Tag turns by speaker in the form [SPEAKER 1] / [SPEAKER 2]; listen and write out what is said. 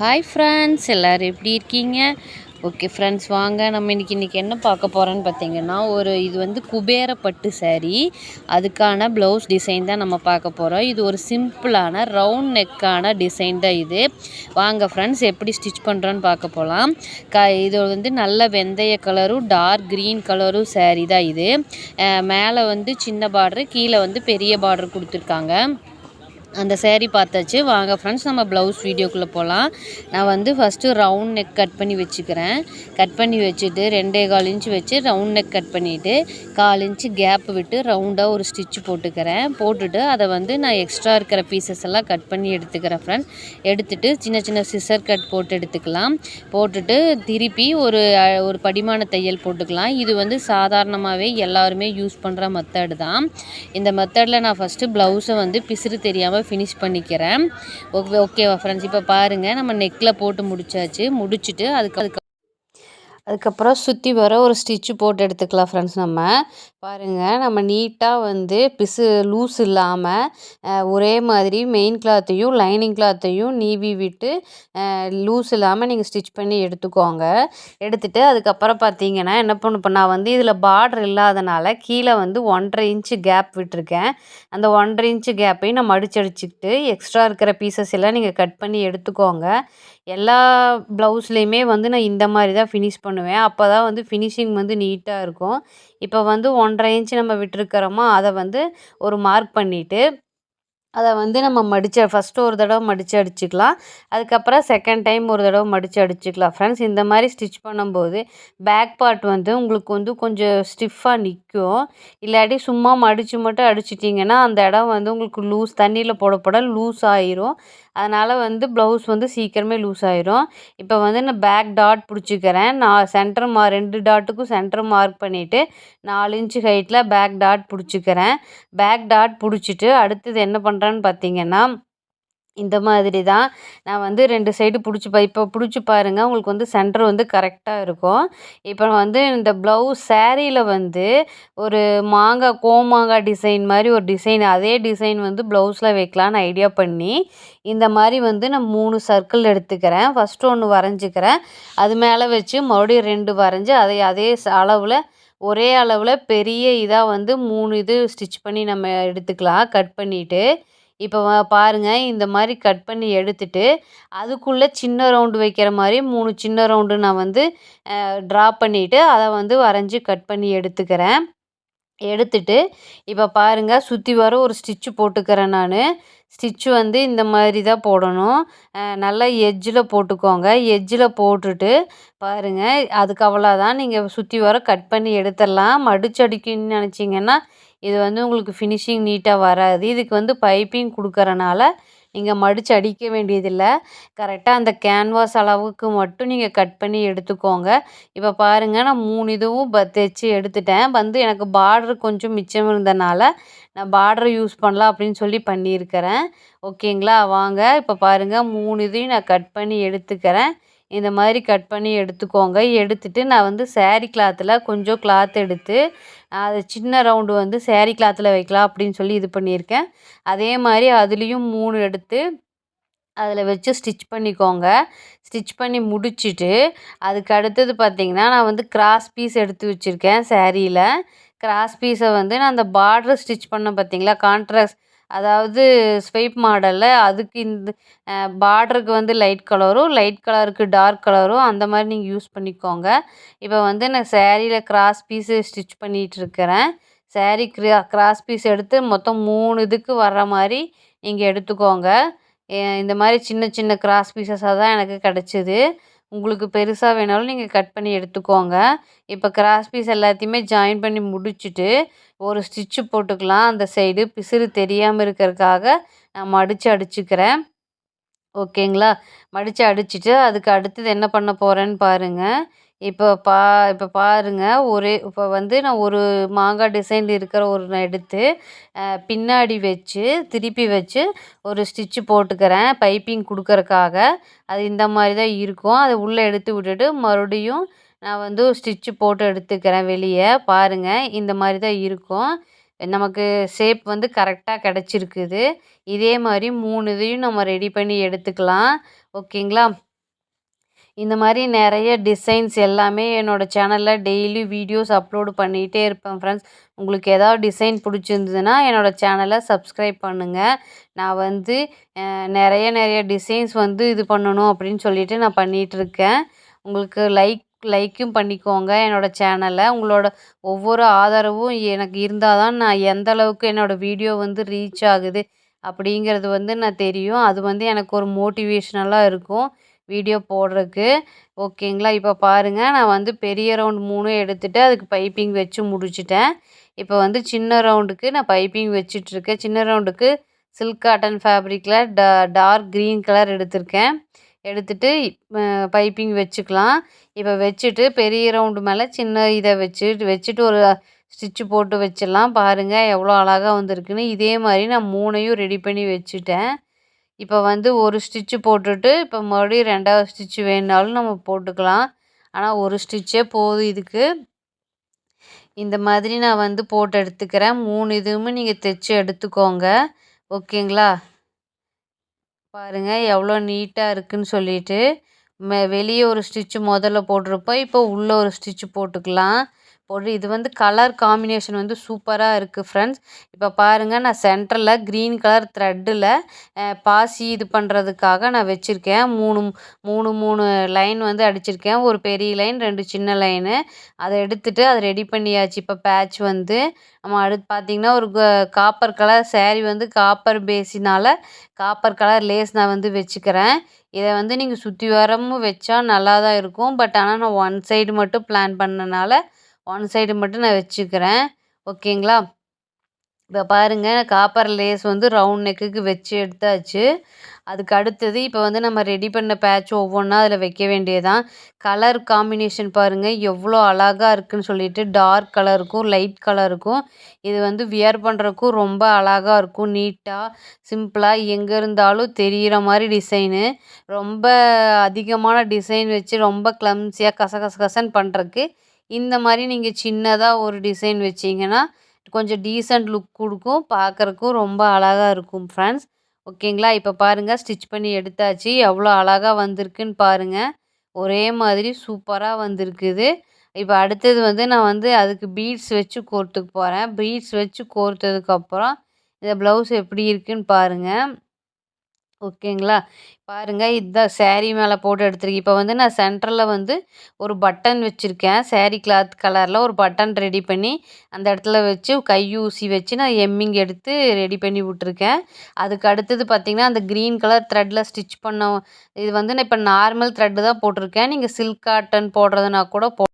[SPEAKER 1] Hi friends எல்லோரும் எப்படி இருக்கீங்க? ஓகே ஃப்ரெண்ட்ஸ் வாங்க. நம்ம இன்றைக்கி இன்றைக்கி என்ன பார்க்க போகிறோன்னு பார்த்தீங்கன்னா ஒரு இது வந்து குபேர பட்டு saree. அதுக்கான ப்ளவுஸ் டிசைன் தான் நம்ம பார்க்க போகிறோம் இது ஒரு சிம்பிளான ரவுண்ட் நெக்கான டிசைன் தான் இது. வாங்க ஃப்ரெண்ட்ஸ் எப்படி ஸ்டிச் பண்ணுறோன்னு பார்க்க போகலாம் க இது வந்து நல்ல வெந்தய கலரும் டார்க் க்ரீன் கலரும் saree தான் இது. மேலே வந்து சின்ன பார்டரு கீழே வந்து பெரிய பார்டர் கொடுத்துருக்காங்க. அந்த சேரீ பார்த்தாச்சு. வாங்க ஃப்ரெண்ட்ஸ் நம்ம ப்ளவுஸ் வீடியோக்குள்ளே போகலாம் நான் வந்து ஃபஸ்ட்டு ரவுண்ட் நெக் கட் பண்ணி வச்சுக்கிறேன். கட் பண்ணி வச்சுட்டு ரெண்டே கால் இன்ச் வச்சு ரவுண்ட் நெக் கட் பண்ணிவிட்டு கால் இன்ச்சு கேப் விட்டு ரவுண்டாக ஒரு ஸ்டிச் போட்டுக்கிறேன். போட்டுட்டு அதை வந்து நான் எக்ஸ்ட்ரா இருக்கிற பீசஸ் எல்லாம் கட் பண்ணி எடுத்துக்கிறேன் ஃப்ரெண்ட்ஸ் எடுத்துட்டு சின்ன சின்ன சிசர் கட் போட்டு எடுத்துக்கலாம். போட்டுட்டு திருப்பி ஒரு ஒரு படிமான தையல் போட்டுக்கலாம். இது வந்து சாதாரணமாகவே எல்லாருமே யூஸ் பண்ணுற மெத்தடு தான். இந்த மெத்தடில் நான் ஃபஸ்ட்டு ப்ளவுஸை வந்து பிசிறு தெரியாமல் ஃபினிஷ் பண்ணிக்கிறேன். ஓகே ஓகேவா ஃப்ரெண்ட்ஸ் இப்போ பாருங்கள் நம்ம நெக்கில் போட்டு முடிச்சாச்சு. முடிச்சுட்டு அதுக்கு அதுக்கு அதுக்கப்புறம் சுற்றி வர ஒரு ஸ்டிச்சு போட்டு எடுத்துக்கலாம் ஃப்ரெண்ட்ஸ் நம்ம. பாருங்கள் நம்ம நீட்டாக வந்து பிசு லூஸ் இல்லாமல் ஒரே மாதிரி மெயின் கிளாத்தையும் லைனிங் கிளாத்தையும் நீவி விட்டு லூஸ் இல்லாமல் நீங்கள் ஸ்டிச் பண்ணி எடுத்துக்கோங்க. எடுத்துகிட்டு அதுக்கப்புறம் பார்த்தீங்கன்னா என்ன பண்ண இப்போ நான் வந்து இதில் பார்டர் இல்லாதனால கீழே வந்து ஒன்றரை இன்ச்சு கேப் விட்டுருக்கேன். அந்த ஒன்றரை இன்ச்சு கேப்பையும் நான் மடிச்சடிச்சுக்கிட்டு எக்ஸ்ட்ரா இருக்கிற பீசஸ் எல்லாம் நீங்கள் கட் பண்ணி எடுத்துக்கோங்க. எல்லா ப்ளவுஸ்லேயுமே வந்து நான் இந்த மாதிரி தான் ஃபினிஷ் பண்ணுவேன். அப்போ தான் வந்து ஃபினிஷிங் வந்து நீட்டாக இருக்கும். இப்போ வந்து ஒன்றரை இன்ச் நம்ம விட்டுருக்கிறோமோ அதை வந்து ஒரு மார்க் பண்ணிவிட்டு அதை வந்து நம்ம மடித்து ஃபஸ்ட்டு ஒரு தடவை மடித்து அடிச்சுக்கலாம். அதுக்கப்புறம் செகண்ட் டைம் ஒரு தடவை மடித்து அடிச்சுக்கலாம். ஃப்ரெண்ட்ஸ் இந்த மாதிரி ஸ்டிச் பண்ணும்போது பேக் பார்ட் வந்து உங்களுக்கு வந்து கொஞ்சம் ஸ்டிஃபாக நிற்கும். இல்லாட்டி சும்மா மடித்து மட்டும் அடிச்சிட்டிங்கன்னா அந்த இடம் வந்து உங்களுக்கு லூஸ் தண்ணியில் போட போட லூஸ் ஆயிரும். அதனால் வந்து ப்ளவுஸ் வந்து சீக்கிரமே லூஸ் ஆயிரும். இப்போ வந்து நான் பேக் டாட் பிடிச்சிக்கிறேன். நான் சென்டர் மா ரெண்டு டாட்டுக்கும் சென்டர் மார்க் பண்ணிவிட்டு நாலு இன்ச்சு ஹைட்டில் பேக் டாட் பிடிச்சிக்கிறேன். பேக் டாட் பிடிச்சிட்டு அடுத்தது என்ன பண்ணுறேன்னு பார்த்தீங்கன்னா இந்த மாதிரி தான். நான் வந்து ரெண்டு சைடு பிடிச்சி பா இப்போ பிடிச்சி பாருங்கள் உங்களுக்கு வந்து சென்டர் வந்து கரெக்டாக இருக்கும். இப்போ வந்து இந்த ப்ளவுஸ் சேரீயில் வந்து ஒரு மாங்காய் கோமாங்காய் டிசைன் மாதிரி ஒரு டிசைன் அதே டிசைன் வந்து ப்ளவுஸில் வைக்கலான்னு ஐடியா பண்ணி இந்த மாதிரி வந்து நான் மூணு சர்க்கிள் எடுத்துக்கிறேன். ஃபஸ்ட்டு ஒன்று வரைஞ்சிக்கிறேன். அது மேலே வச்சு மறுபடியும் ரெண்டு வரைஞ்சி அதை அதே அளவில் ஒரே அளவில் பெரிய இதாக வந்து மூணு இது ஸ்டிச் பண்ணி நம்ம எடுத்துக்கலாம் கட் பண்ணிவிட்டு இப்போ பாருங்கள் பாருங்க இந்த மாதிரி கட் பண்ணி எடுத்துட்டு அதுக்குள்ளே சின்ன ரவுண்டு வைக்கிற மாதிரி மூணு சின்ன ரவுண்டு நான் வந்து ட்ரா பண்ணிவிட்டு அதை வந்து வரைஞ்சி கட் பண்ணி எடுத்துக்கிறேன். எடுத்துட்டு இப்போ பாருங்கள் சுற்றி வர ஒரு ஸ்டிச்சு போட்டுக்கிறேன் நான். ஸ்டிச்சு வந்து இந்த மாதிரி தான் போடணும். நல்லா எஜ்ஜில் போட்டுக்கோங்க. எஜ்ஜில் போட்டுட்டு பாருங்கள் அதுக்கு அவ்வளோதான் நீங்கள் சுற்றி வர கட் பண்ணி எடுத்துடலாம். மடிச்சு நினச்சிங்கன்னா இது வந்து உங்களுக்கு ஃபினிஷிங் நீட்டாக வராது. இதுக்கு வந்து பைப்பிங் கொடுக்கறனால நீங்கள் மடித்து அடிக்க வேண்டியதில்லை. கரெக்டாக அந்த கேன்வாஸ் அளவுக்கு மட்டும் நீங்கள் கட் பண்ணி எடுத்துக்கோங்க. இப்போ பாருங்கள் நான் மூணு இதுவும் ப தைச்சி எடுத்துட்டேன். வந்து எனக்கு பார்டர் கொஞ்சம் மிச்சம் இருந்தனால நான் பார்டர் யூஸ் பண்ணலாம் அப்படின்னு சொல்லி பண்ணியிருக்கிறேன். ஓகேங்களா வாங்க இப்போ பாருங்கள் மூணு இதையும் நான் கட் பண்ணி எடுத்துக்கிறேன். இந்த மாதிரி கட் பண்ணி எடுத்துக்கோங்க. எடுத்துட்டு நான் வந்து சேரீ கிளாத்தில் கொஞ்சம் கிளாத் எடுத்து அது சின்ன ரவுண்டு வந்து சேரீ கிளாத்தில் வைக்கலாம் அப்படின்னு சொல்லி இது பண்ணியிருக்கேன். அதே மாதிரி அதுலேயும் மூணு எடுத்து அதில் வச்சு ஸ்டிச் பண்ணிக்கோங்க. ஸ்டிச் பண்ணி முடிச்சுட்டு அதுக்கு அடுத்தது பார்த்தீங்கன்னா நான் வந்து கிராஸ் பீஸ் எடுத்து வச்சுருக்கேன் சேரீயில் கிராஸ் பீஸை வந்து நான் அந்த பார்டர் ஸ்டிச் பண்ண பார்த்திங்களா கான்ட்ராஸ்ட் அதாவது ஸ்வைப் மாடலில் அதுக்கு இந்த பார்டருக்கு வந்து லைட் கலரும் லைட் கலருக்கு டார்க் கலரும் அந்த மாதிரி நீங்கள் யூஸ் பண்ணிக்கோங்க. இப்போ வந்து நான் சேரீயில் கிராஸ் பீஸு ஸ்டிச் பண்ணிகிட்டு இருக்கிறேன். க்ரா கிராஸ் பீஸ் எடுத்து மொத்தம் மூணு இதுக்கு வர்ற மாதிரி நீங்கள் எடுத்துக்கோங்க. இந்த மாதிரி சின்ன சின்ன கிராஸ் பீசஸாக தான் எனக்கு கிடச்சிது. உங்களுக்கு பெருசாக வேணாலும் நீங்கள் கட் பண்ணி எடுத்துக்கோங்க. இப்போ கிராஸ் பீஸ் எல்லாத்தையுமே ஜாயின் பண்ணி முடிச்சுட்டு ஒரு ஸ்டிச்சு போட்டுக்கலாம். அந்த சைடு பிசிறு தெரியாமல் இருக்கிறதுக்காக நான் மடித்து அடிச்சுக்கிறேன். ஓகேங்களா? மடித்து அடிச்சுட்டு அதுக்கு அடுத்தது என்ன பண்ண போகிறேன்னு பாருங்கள் இப்போ பா இப்போ பாருங்கள் ஒரே இப்போ வந்து நான் ஒரு மாங்காய் டிசைனில் இருக்கிற ஒரு நான் எடுத்து பின்னாடி வச்சு திருப்பி வச்சு ஒரு ஸ்டிச்சு போட்டுக்கிறேன். பைப்பிங் கொடுக்கறக்காக. அது இந்த மாதிரி தான் இருக்கும். அதை உள்ளே எடுத்து விட்டுட்டு மறுபடியும் நான் வந்து ஸ்டிச்சு போட்டு எடுத்துக்கிறேன் வெளியே. பாருங்கள் இந்த மாதிரி தான் இருக்கும். நமக்கு ஷேப் வந்து கரெக்டாக கிடச்சிருக்குது. இதே மாதிரி மூணு இதையும் நம்ம ரெடி பண்ணி எடுத்துக்கலாம். ஓகேங்களா இந்த மாதிரி நிறைய டிசைன்ஸ் எல்லாமே என்னோடய சேனலில் டெய்லி வீடியோஸ் அப்லோடு பண்ணிகிட்டே இருப்பேன் ஃப்ரெண்ட்ஸ் உங்களுக்கு ஏதாவது டிசைன் பிடிச்சிருந்ததுன்னா என்னோடய சேனலை சப்ஸ்கிரைப் பண்ணுங்கள் நான் வந்து நிறைய நிறைய டிசைன்ஸ் வந்து இது பண்ணணும் அப்படின்னு சொல்லிட்டு நான் பண்ணிகிட்ருக்கேன் உங்களுக்கு லைக் லைக்கும் பண்ணிக்கோங்க என்னோடய சேனலை. உங்களோட ஒவ்வொரு ஆதரவும் எனக்கு இருந்தால் தான் நான் எந்த அளவுக்கு என்னோடய வீடியோ வந்து ரீச் ஆகுது அப்படிங்கிறது வந்து நான் தெரியும். அது வந்து எனக்கு ஒரு மோட்டிவேஷ்னலாக இருக்கும் வீடியோ போடுறதுக்கு. ஓகேங்களா? இப்போ பாருங்கள் நான் வந்து பெரிய ரவுண்ட் மூணும் எடுத்துகிட்டு அதுக்கு பைப்பிங் வச்சு முடிச்சிட்டேன். இப்போ வந்து சின்ன ரவுண்டுக்கு நான் பைப்பிங் வச்சிட்ருக்கேன் சின்ன ரவுண்டுக்கு சில்க் காட்டன் ஃபேப்ரிக்கில் டா டார்க் க்ரீன் கலர் எடுத்திருக்கேன். எடுத்துட்டு பைப்பிங் வச்சுக்கலாம். இப்போ வச்சுட்டு பெரிய ரவுண்டு மேலே சின்ன இதை வச்சு வச்சுட்டு ஒரு ஸ்டிச்சு போட்டு வச்சிடலாம். பாருங்கள் எவ்வளோ அழகாக வந்திருக்குன்னு. இதே மாதிரி நான் மூணையும் ரெடி பண்ணி வச்சுட்டேன். இப்போ வந்து ஒரு ஸ்டிச்சு போட்டுட்டு இப்போ மறுபடியும் ரெண்டாவது ஸ்டிச்சு வேணுனாலும் நம்ம போட்டுக்கலாம். ஆனால் ஒரு ஸ்டிச்சே போதும் இதுக்கு. இந்த மாதிரி நான் வந்து போட்டு எடுத்துக்கிறேன். மூணு இதுவுமே நீங்கள் தைச்சி எடுத்துக்கோங்க. ஓகேங்களா? பாருங்கள் எவ்வளோ நீட்டாக இருக்குதுன்னு சொல்லிட்டு மே வெளியே ஒரு ஸ்டிச்சு முதல்ல போட்டிருப்போம். இப்போ உள்ளே ஒரு ஸ்டிச்சு போட்டுக்கலாம். போட்டு இது வந்து கலர் காம்பினேஷன் வந்து சூப்பராக இருக்குது ஃப்ரெண்ட்ஸ் இப்போ பாருங்கள் நான் சென்டரில் க்ரீன் கலர் த்ரெட்டில் பாசி இது பண்ணுறதுக்காக நான் வச்சுருக்கேன். மூணு மூணு மூணு லைன் வந்து அடிச்சிருக்கேன். ஒரு பெரிய லைன் ரெண்டு சின்ன லைனு அதை எடுத்துகிட்டு அதை ரெடி பண்ணியாச்சு. இப்போ பேட்ச் வந்து நம்ம அடுத்து பார்த்திங்கன்னா ஒரு காப்பர் கலர் சேரீ வந்து காப்பர் பேஸினால் காப்பர் கலர் லேஸ் நான் வந்து வச்சுக்கிறேன். இதை வந்து நீங்கள் சுற்றி வரமும் வச்சா நல்லா தான் இருக்கும். பட் ஆனால் நான் ஒன் சைடு மட்டும் பிளான் பண்ணனால ஒன் சைடு மட்டும் நான் வச்சுக்கிறேன். ஓகேங்களா? இப்போ பாருங்கள் காப்பர் லேஸ் வந்து ரவுண்ட் நெக்குக்கு வச்சு எடுத்தாச்சு. அதுக்கு அடுத்தது இப்போ வந்து நம்ம ரெடி பண்ண பேட்ச் ஒவ்வொன்றா அதில் வைக்க வேண்டியதான் கலர் காம்பினேஷன் பாருங்கள் எவ்வளோ அழகாக இருக்குதுன்னு சொல்லிட்டு டார்க் கலருக்கும் லைட் கலருக்கும் இது வந்து வியர் பண்ணுறக்கும் ரொம்ப அழகாக இருக்கும். நீட்டாக சிம்பிளாக எங்கே இருந்தாலும் தெரிகிற மாதிரி டிசைனு ரொம்ப அதிகமான டிசைன் வச்சு ரொம்ப கிளம்ஸியாக கச கச கசன்னு பண்ணுறக்கு இந்த மாதிரி நீங்கள் சின்னதாக ஒரு டிசைன் வச்சிங்கன்னா கொஞ்சம் டீசெண்ட் லுக் கொடுக்கும். பார்க்குறக்கும் ரொம்ப அழகாக இருக்கும் ஃப்ரெண்ட்ஸ் ஓகேங்களா இப்போ பாருங்கள் ஸ்டிச் பண்ணி எடுத்தாச்சு. எவ்வளோ அழகாக வந்திருக்குன்னு பாருங்கள் ஒரே மாதிரி சூப்பராக வந்திருக்குது. இப்போ அடுத்தது வந்து நான் வந்து அதுக்கு பீட்ஸ் வச்சு கோர்த்துக்கு போகிறேன் பீட்ஸ் வச்சு கோர்த்ததுக்கப்புறம் இந்த ப்ளவுஸ் எப்படி இருக்குன்னு பாருங்கள் ஓகேங்களா? பாருங்கள் இதுதான் சேரீ மேலே போட்டு எடுத்துருக்கேன். இப்போ வந்து நான் சென்டரில் வந்து ஒரு பட்டன் வச்சுருக்கேன். சேரீ கிளாத் கலரில் ஒரு பட்டன் ரெடி பண்ணி அந்த இடத்துல வச்சு கை ஊசி வச்சு நான் எம்மிங் எடுத்து ரெடி பண்ணி விட்ருக்கேன் அதுக்கு அடுத்தது பார்த்திங்கன்னா அந்த க்ரீன் கலர் த்ரெட்டில் ஸ்டிச் பண்ண இது வந்து நான் இப்போ நார்மல் த்ரெட்டு தான் போட்டிருக்கேன். நீங்கள் சில்க் காட்டன் போடுறதுனா கூட போ